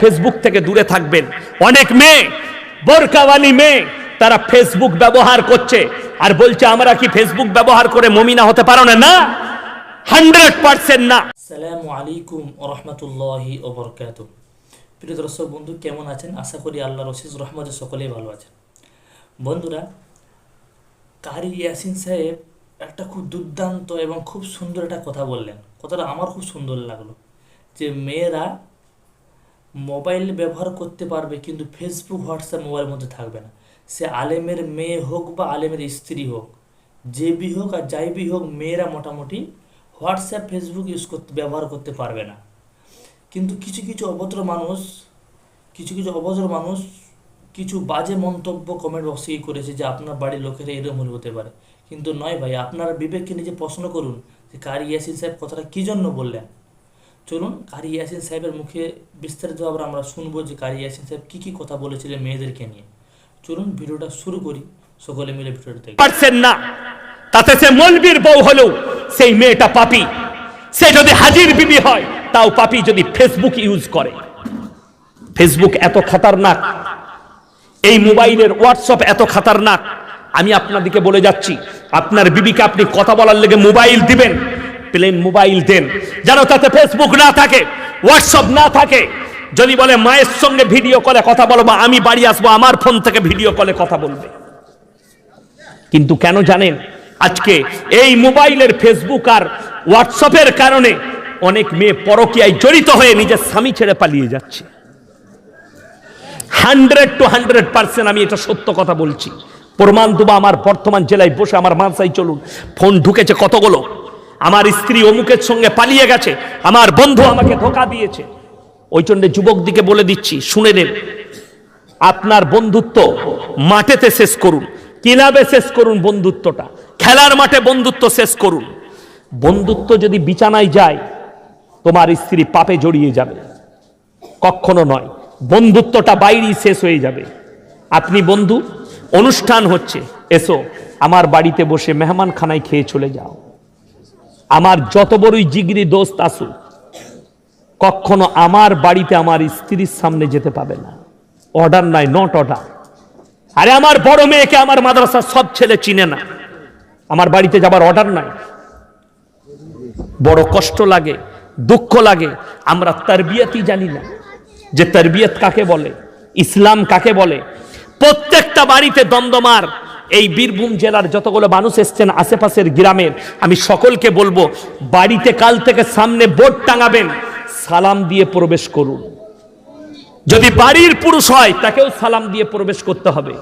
Facebook থেকে দূরে থাকবেন। অনেক মেয়ে, বোরকাওয়ালি মেয়ে, তারা ফেসবুক ব্যবহার করছে। আর বলছে, আমরা কি ফেসবুক ব্যবহার করে মমিনা হতে পারো না? না, হান্ড্রেড পার্সেন্ট না। আসসালামু আলাইকুম রহমতুল্লাহি ওবরকাত প্রিয় দর্শক বন্ধু, কেমন আছেন? আশা করি আল্লাহ রশিদ রহমতে সকলেই ভালো আছেন। বন্ধুরা, কারি ইয়াসিন সাহেব একটা খুব দুর্দান্ত এবং খুব সুন্দর একটা কথা বললেন। কথাটা আমার খুব সুন্দর লাগল যে, মেয়েরা মোবাইল ব্যবহার করতে পারবে, কিন্তু ফেসবুক হোয়াটসঅ্যাপ মোবাইলের মধ্যে থাকবে না। সে আলেমের মেয়ে হোক বা আলেমের স্ত্রী হোক, যে বি হোক আর যাই বি হোক, মেয়েরা মোটামুটি হোয়াটসঅ্যাপ ফেসবুক ইউজ করতে, ব্যবহার করতে পারবে না। কিন্তু কিছু কিছু অভদ্র মানুষ, কিছু কিছু অভদ্র মানুষ কিছু বাজে মন্তব্য কমেন্ট বক্সে করেছে যে আপনার বাড়ির লোকেরা এরকম হলে হতে পারে। কিন্তু নয় ভাই, আপনার বিবেককে নিজে প্রশ্ন করুন যে কারি ইয়াসিন সাহেব কথাটা কী জন্য বললেন? চলুন কারি ইয়াসিন সাহেবের মুখে বিস্তারিত আবার আমরা শুনব যে কারি ইয়াসিন সাহেব কী কী কথা বলেছিলেন মেয়েদেরকে নিয়ে। চলুন ভিডিওটা শুরু করি, সকলে মিলে ভিডিওটা দেখি। পার্সেন্ট না, তাতে সে মলবির বউ হলেও সেই মেয়েটা পাপি। সে যদি হাজির বিবি হয়, তাও পাপি যদি ফেসবুক ইউজ করে। ফেসবুক এত খাতারনাক, এই মোবাইলের হোয়াটসঅ্যাপ এত খাতারনাক। আমি আপনাদিকে বলে যাচ্ছি, আপনার বিবিকে আপনি কথা বলার লেগে মোবাইল দিবেন। প্লেন মোবাইল দেন। যেন তাতে ফেসবুক না থাকে হোয়াটসঅ্যাপ না থাকে। যদি বলে, মায়ের সঙ্গে ভিডিও কলে কথা বলব আমি বাড়ি আসব, আমার ফোন থেকে ভিডিও কলে কথা বলবে। কিন্তু কেন জানেন, আজকে এই মোবাইলের ফেসবুক আর হোয়াটসঅ্যাপের কারণে অনেক মেয়ে পরকীয়ায় জড়িত হয়ে নিজের স্বামী ছেড়ে পালিয়ে যাচ্ছে। হান্ড্রেড টু হান্ড্রেড পার্সেন্ট আমি এটা সত্য কথা বলছি। প্রমাণ দেবো আমার বর্তমান জেলায় বসে, আমার মানসাই চলুন। ফোন ঢুকেছে কতগুলো? আমার স্ত্রী অমুকের সঙ্গে পালিয়ে গেছে, আমার বন্ধু আমাকে ধোকা দিয়েছে। ওই জন্য যুবক দিকে বলে দিচ্ছি, শুনে নেন। আপনার বন্ধুত্ব মাঠেতে শেষ করুন, ক্লাবে শেষ করুন বন্ধুত্বটা, খেলার মাঠে বন্ধুত্ব শেষ করুন। বন্ধুত্ব যদি বিছানায় যায়, তোমার স্ত্রী পাপে জড়িয়ে যাবে। কখনো নয়, বন্ধুত্বটা বাইরেই শেষ হয়ে যাবে। আপনি বন্ধু, অনুষ্ঠান হচ্ছে, এসো, আমার বাড়িতে বসে মেহমান খানায় খেয়ে চলে যাও। আমার যত বড়ই জিগরি দোস্ত আসুক, কখনো আমার বাড়িতে আমার স্ত্রীর সামনে যেতে পাবে না। অর্ডার নাই নট অর্ডার আরে আমার বড় মেয়েকে আমার মাদ্রাসার সব ছেলে চিনে না। আমার বাড়িতে যাবার অর্ডার নাই। বড় কষ্ট লাগে, দুঃখ লাগে। আমরা তারবিয়তই জানি না যে তারবিয়ত কাকে বলে, ইসলাম কাকে বলে। প্রত্যেকটা বাড়িতে দমদমার এই বীরভূম জেলার যতগুলো মানুষ এসছেন আশেপাশের গ্রামের, আমি সকলকে বলব, বাড়িতে কাল থেকে সামনে বোর্ড টাঙাবেন, সালাম দিয়ে প্রবেশ করুন। যদি বাড়ির পুরুষ হয়, তাকেও সালাম দিয়ে প্রবেশ করতে হবে।